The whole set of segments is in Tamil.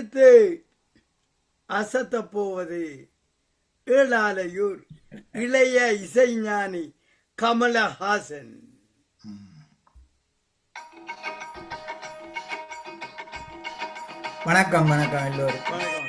அடுத்து அசத்தப் போவது ஏழாலையூர் இளைய இசைஞானி கமலஹாசன். வணக்கம் வணக்கம் எல்லோரும்.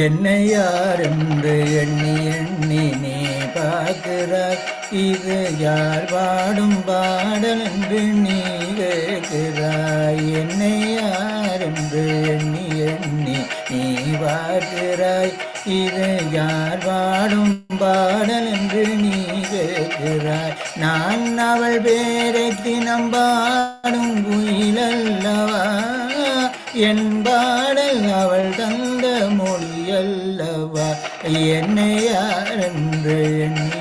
என்னை யார் எண்ணி எண்ணி நீ பார்க்கிறாய். இது யார் பாடும் பாடல் என்று நீ கேட்கிறாய். என்னை யார் எண்ணி எண்ணி நீ பார்க்கிறாய். இது யார் பாடும் பாடல் என்று நீ கேட்கிறாய். நான் அவள் பேரை என்பாடல் அவள் தந்த மொழியல்லவா? என்னை யார் எண்ணி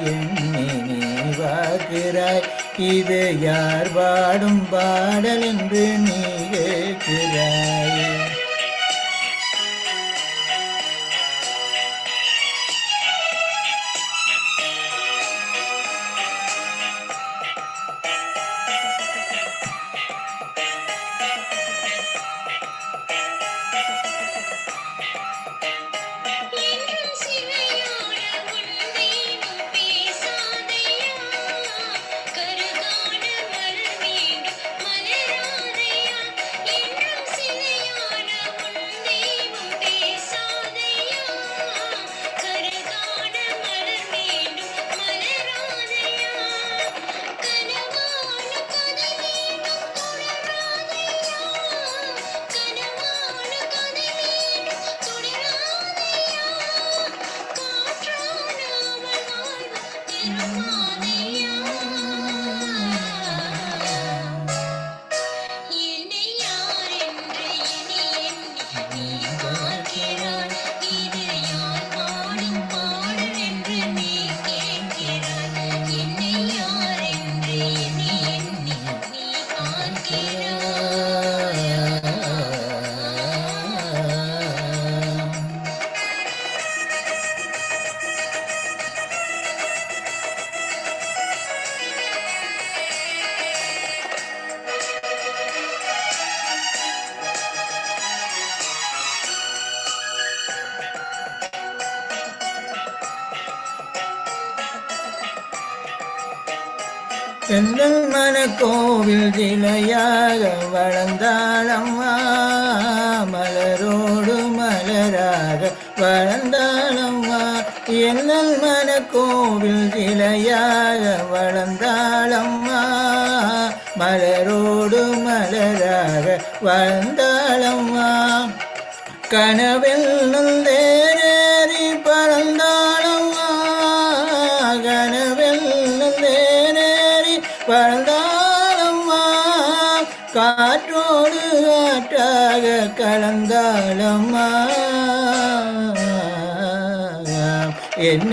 எண்ணி நீ பார்க்கிறாய்? இது யார் பாடும் பாடல் என்று நீ கேட்கிறாய்? மனக்கோவில் வளர்ந்தாளம்மா மலரோடு மலராக வளர்ந்தாளம்மா என்னல் மன கோவில் சிலையாக வளர்ந்தாளம்மா மலரோடு மலராக வளர்ந்தாளம்மா கனவில்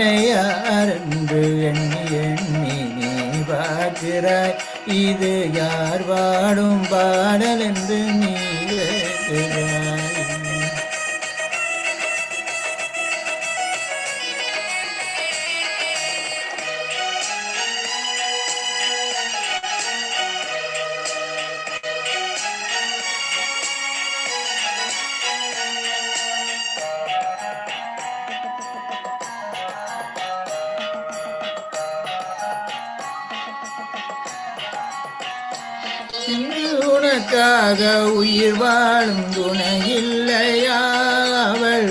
என்னை யார் என்று எண்ணி எண்ணி நீ பார்க்கிறாய். இது யார் வாடும் பாடல் என்று நீ உயிர் வாழும் துணை இல்லையா அவள்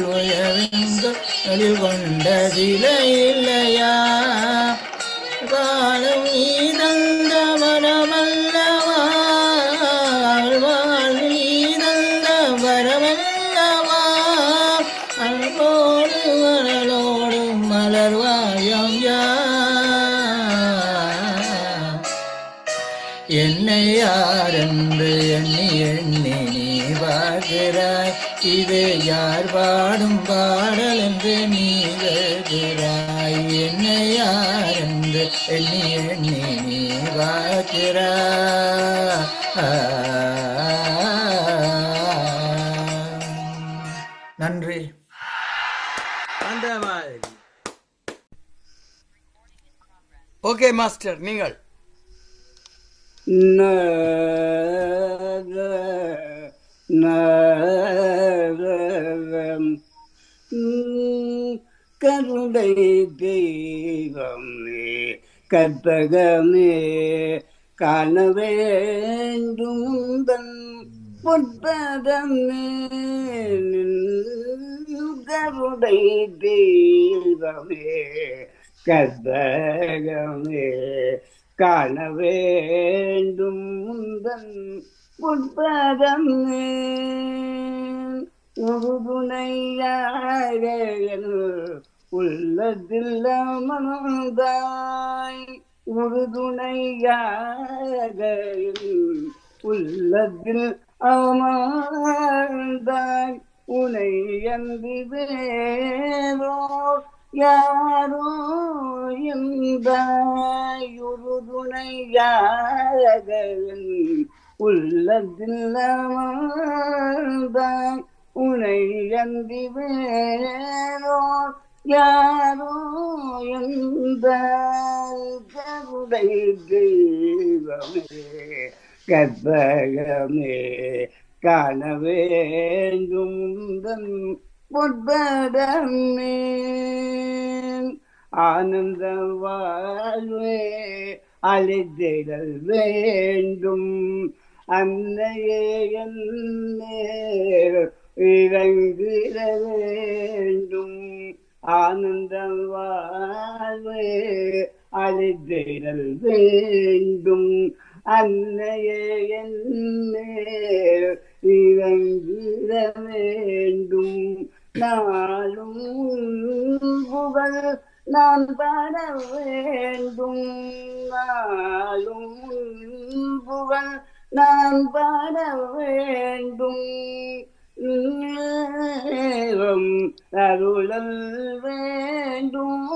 பாடும் பாடல் என்று நீ கேட்கிறாய் என்னை யார் என்று எண்ணி எண்ணி நீ பார்க்கிறாய். நன்றி. அந்த மாதிரி ஓகே மாஸ்டர் நீங்கள். கருணை தெய்வமே கற்பகமே காண வேண்டும் உந்தன் பொற்பதமே கருணை தெய்வமே கற்பகமே காண வேண்டும் உந்தன் உள்ளதில் அமர்ந்தாய் உறுதுணையாக உள்ளதில் அமர்ந்தாய். உனை அன்றி வேறோ யாரோ எந்தாய் உறுதுணையாக உள்ளதில் அமர்ந்தாய். உனை அன்றி வேறோ யாரோ எந்த கருடை தெய்வமே கற்பகமே காண வேண்டும் பொற்படமே ஆனந்த வாழ்வே அழைத்திடல் வேண்டும். அன்னையே என்னே வேண்டும் ஆனந்தம் வாழ்வு அழைத்திடல் வேண்டும். அன்னையே என்னே இறங்கிட வேண்டும் நாளும் புகழ் நான் பாட வேண்டும். நாளும் புகழ் நான் பாட வேண்டும். நேரம் அருளல் வேண்டும்.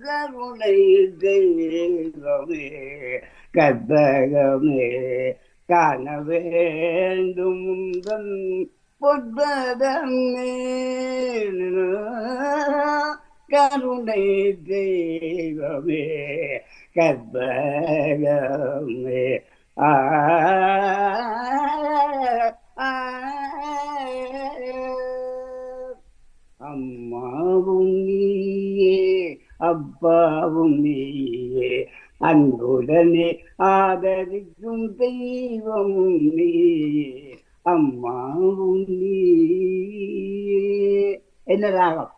கருணை தெய்வமே கத்தகமே காண வேண்டும். தன் பொற்பதமே கருணை தெய்வமே கற்பகமே. ஆ அம்மாவும் நீயே அப்பாவும் நீயே. அன்புடனே ஆதரிக்கும் தெய்வம் நீயே அம்மாவும் நீயே. என்ன ராகம்?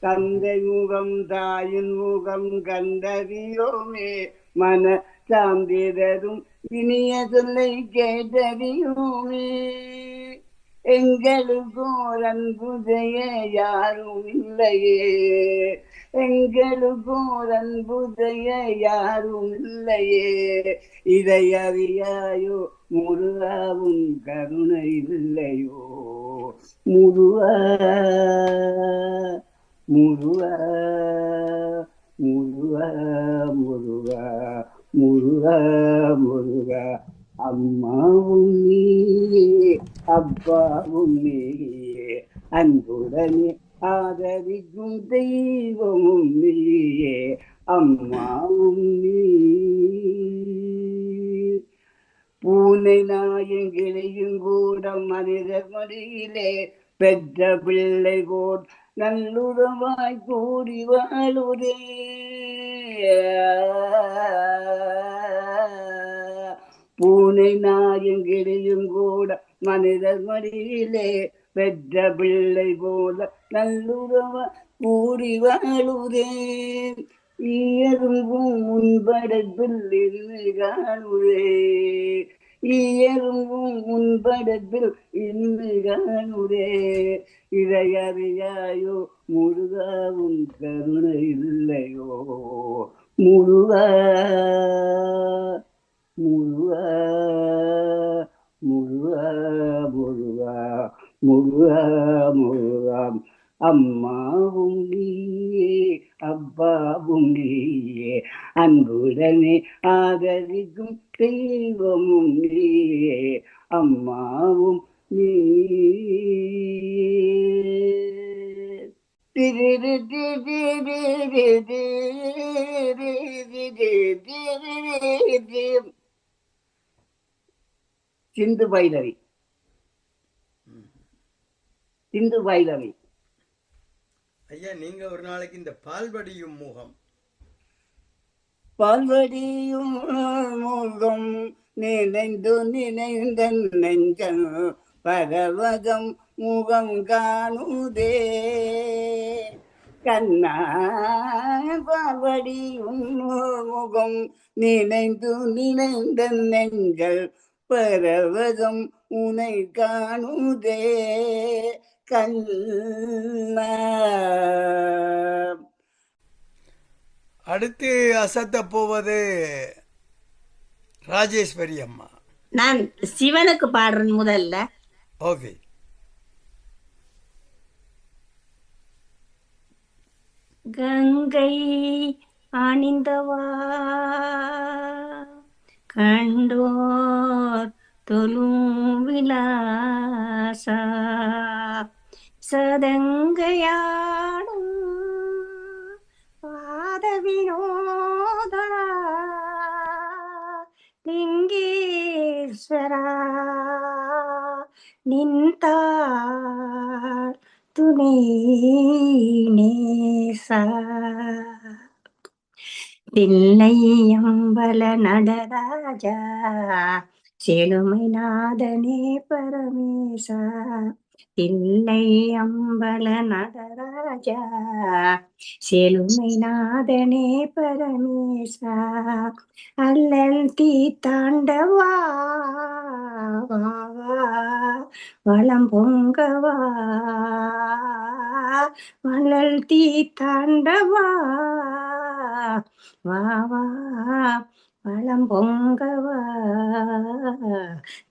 தந்தை முகம் தாயின் முகம் கண்டறியோமே. மன சாந்திரரும் இனிய சொல்லை கேட்டறியோமே. எங்களுக்கும் அன்புதைய யாரும் இல்லையே. எங்களுக்கும் அன்புதைய யாரும் இல்லையே. இதை அறியாயோ முருகாவும் கருணை இல்லையோ. முருகா முருகா முருகா முருகா முருகா முருகா. அம்மாவும் நீயே அப்பாவும் நீயே அன்புடனே ஆதரிக்கும் தெய்வமும் நீயே அம்மாவும் நீ பூனை நாயும் கிளையும் கூட மனிதர் மடியிலே பெற்ற பிள்ளை கோட் நல்லுறவாய் கூடி வாழுதே. பூனை நாயும் கிளியும் கூட மனிதர் மடியிலே பெற்ற பிள்ளை போல நல்லுறவ கூறி வாழுதே. இயரும்பும் முன்படத்தில் இருந்து காணுதே. இயரும்பும் முன்படத்தில் இருந்து காணுதே. இதை அறியாயோ முருகாவும் கருணை இல்லையோ முருகா. முருகா முருகா முருகா முருகா முருகா அம்மாவும் நீயே அப்பாவும் நீயே. அன்புடனே ஆதரிக்கும் தெய்வமும் நீயே. அம்மாவும் நீ சிந்து பைரவி. சிந்து பைரவி. ஐயா நீங்க ஒரு நாளைக்கு இந்த பால்வடியும் முகம். பால்வடியும் முகம் நினைந்து நினைந்த நெஞ்சம் பரவதம் முகம் காணுதே. கண்ணா பால்வடியும் முகம் நினைந்து நினைந்த நெஞ்சல் பரவதம் உனை காணுதே கண்ணா. அடுத்து அசத்த போவது ராஜேஸ்வரி அம்மா. நான் சிவனுக்கு பாடுறேன் முதல்ல. ஓகே. கங்கை அணிந்தவா. கண்டோர் தொழும் விலாசா சதங்கையாடும் பாத வினோதா லிங்கேஸ்வரா நின்றார் துணை நேசா தில்லையம்பல நடராஜா செழுமை நாதனே பரமேசா தில்லை அம்பல நடராஜா செழுமை நாதனே பரமேசா அல்லல் தீ தாண்டவா வளம் பொங்கவா வள்ளல் தீ தாண்டவா வா வா வளம் பொங்கவா.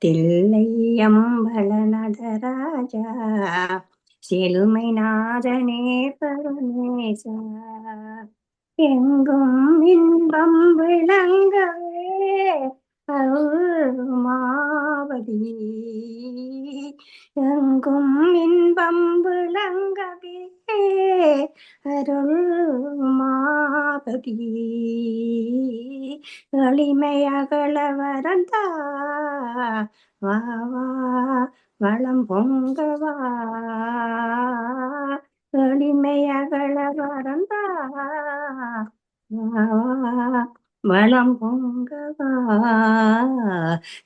தில்லையம்பல நடராஜா செழுமை நாதனே பரமேசா. எங்கும் இன்பம் விளங்கவே அருள்மாவதி எங்கும் இன்பம் விளங்கவே அருள்மாவதி. எளிமையகல வரந்தா வா வளம் பொங்கவா எளிமையகல வரந்தா வா வளம் பொங்கவா?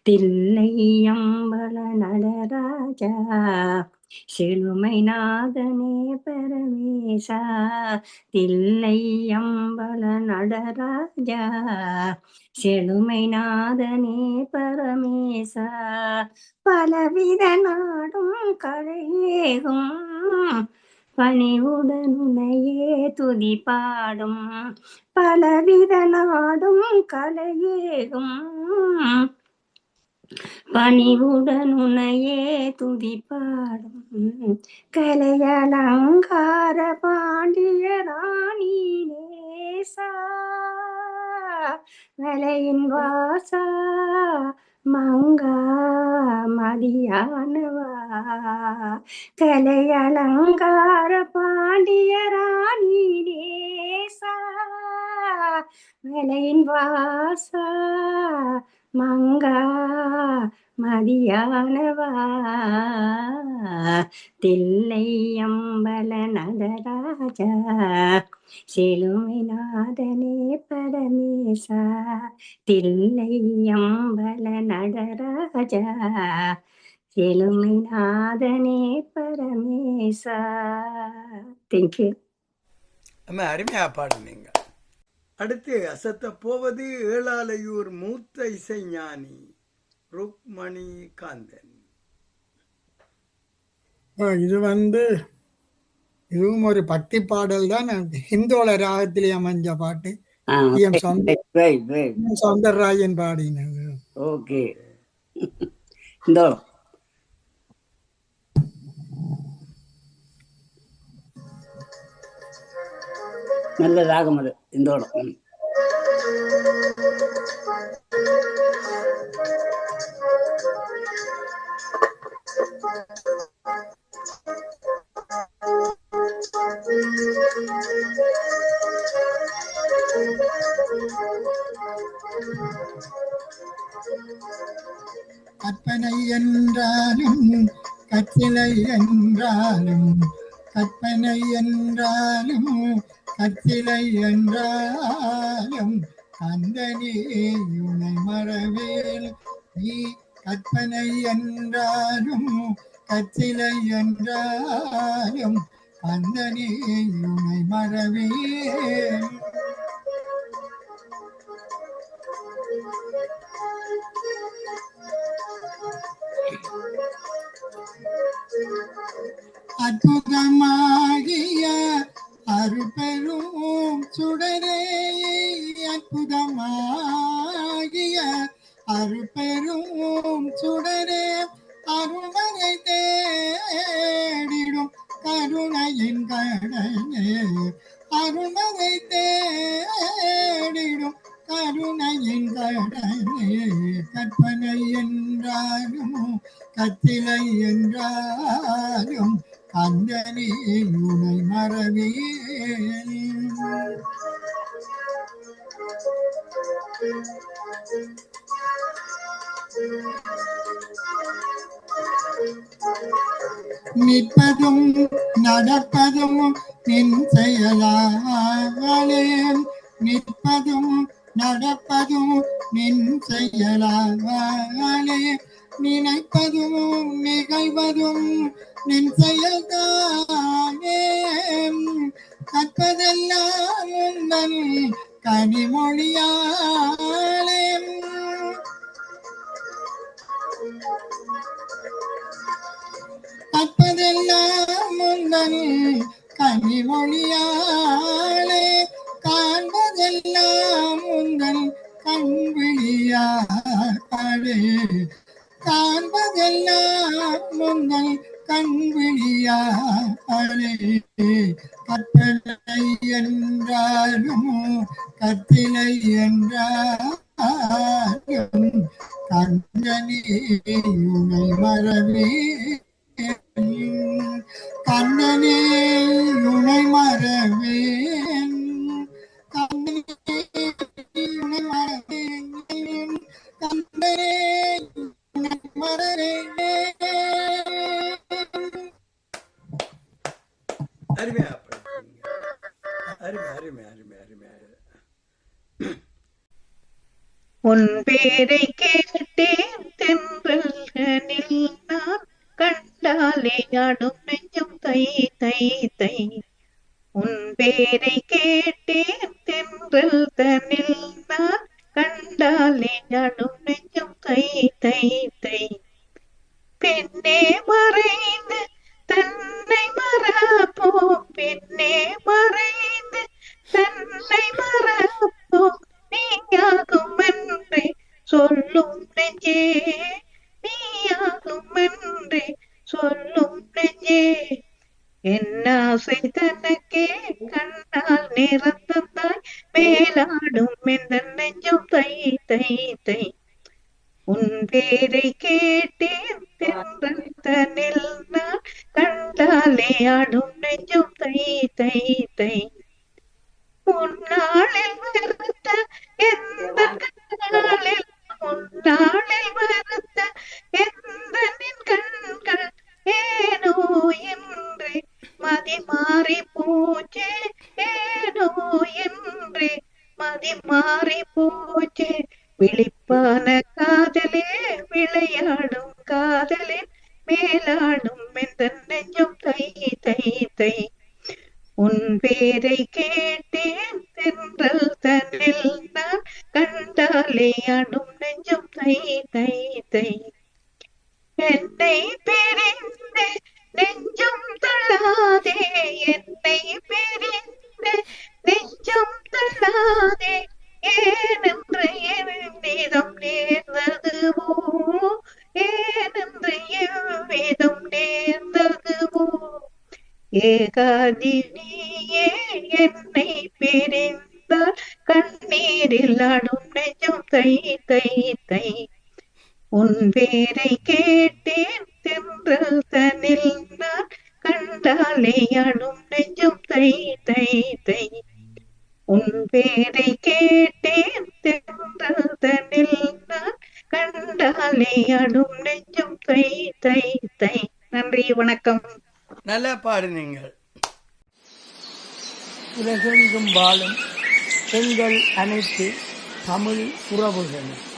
தில்லையம்பல நடராஜா செழுமை நாதனே பரமேசா தில்லையம்பல நடராஜா செழுமை நாதனே பரமேசா. பலவித நாடும் கழையேகும் பணிவுடனுனையே துதி பாடும் பலவித நாடும் கலையேகும் பணிவுடனுனையே துதி பாடும் கலையலங்கார பாண்டிய ராணி நேசா வலையின் வாசா மங்கா மதியானவா. கலையலங்கார பாண்டிய ராணி நேசா வலையின் வாசா மங்கா மதியானவா. தில்லை அம்பல நடராஜா செழுமை நாதனே பரமேசா தில்லை அம்பல நடராஜா செழுமை நாதனே பரமேசா தேங்க்யூ அம்மா அருமையா பாடுனீங்க. அடுத்து அசத்த போவது ஏழாலையூர் மூத்த இசைஞானி ருக்மணி காந்தன். இது வந்து இதுவும் ஒரு பக்தி பாடல் தான் ஹிந்தோள ராகத்திலே அமைஞ்ச பாட்டு. எம். சௌந்தரராஜன் பாடினது. ஓகே. நல்ல ராகம் அது. இந்தோடம் ம். கற்பனை என்றாலும் கச்சிலை என்றாலும் கற்பனை என்றாலும் கச்சிலை என்றாலும் கந்தனே உனை மறவேல். நீ கற்பனை என்றாலும் கச்சிலை என்றாலும் கந்தனே உனை மறவே அற்புதமாகிய அருபெரும் சுடரே அற்புதமாகிய அருபெரும் சுடரே அருமறை தேடிடும் கருணையின் கடலே அருணனை தேடிடும். கருணையின் கடலே கற்பனை என்றாலும் கத்திலை என்றாலும் கந்தனே உனை மறவே நிற்பதும் நடப்பதும் நின் செயலாலே. நிற்பதும் நடப்பதும் நின் செயலாலே. நினைப்பதும் நிகழ்வதும் நின் செயல்தானே. கற்பதெல்லாம் உந்தன் கனிமொழியாலே. அப்பதெல்லாம் உந்தன் கனிமொழியாலே காண்பதெல்லாம் உங்கள் கண்விழியாலே காண்பதெல்லாம் உங்கள் கண்விழியாலே கட்டளை என்றாலும் கத்திலை என்றால் கஞ்சனி உனை மறவே கண்ணனே உனை மறவேன் கண்ணனே மறவேன் கண்ணனே அருமையா அருமை அருமை அருமை அருமை. உன் பேரை கேட்டேன் தென்றல்களில் நான் கண்டாலே ஆடும் நெஞ்சம் தை தை தை. உன் பேரை கேட்டேன் தென்றல் தனில் நான் கண்டாலே ஆடும் நெஞ்சம் தை தை தை. பெண்ணே மறைந்து தன்னை மறப்போம் பெண்ணே மறைந்து தன்னை மறப்போம். நீயாகும் என்றே சொல்லும் நெஞ்சே. நீயாகும் என்றே சொல்லும் நெஞ்சே. என்ன ஆசை தனக்கே கண்ணால் நிறந்தாய் மேலாடும் எந்த நெஞ்சும். தை தை தை. உன் பேரை கேட்டேன் தென்றல் தனில் நான் கண்டாலே ஆடும் நெஞ்சும். தை தை தை. முன்னாளில் வெறுத்த எந்த கண்களில் முன்னாளில் வெறுத்த எந்த கண்கள் ஏனோ என்று மதி மாறி போச்சே ஏனோ என்று மதி மாறி போச்சே விழிப்பான காதலே விளையாடும் காதலே மேலாடும் எந்த நெஞ்சம் தை தை தை. உன் பேரை கேட்டு விளையாடும் ஆடும் நெஞ்சம் தை தை தை. என்னை பிரிந்து நெஞ்சம் தள்ளாதே என்னை பிரிந்து நெஞ்சம் தள்ளாதே. ஏனென்று எவ்விதம் நேர்ந்ததுவோ? ஏனென்று எவ்விதம் நேர்ந்ததுவோ? ஏகாதினியே என்னை பிரிந்தால் கண்ணீரில் அடும் தை தை தை உன் பேரை கேட்டேன் தென்றல் தனில் நான் கண்டாலே அழும் நெஞ்சம். தை தை தை உன் பேரை கேட்டேன் தென்றல் தனில் நான் கண்டாலே அழும் நெஞ்சம். தை தை தை நன்றி வணக்கம். நல்லா பாடுனீங்கள். உலகெங்கும் வாழும் பெண்கள் அனைத்து 밤을 돌아보려면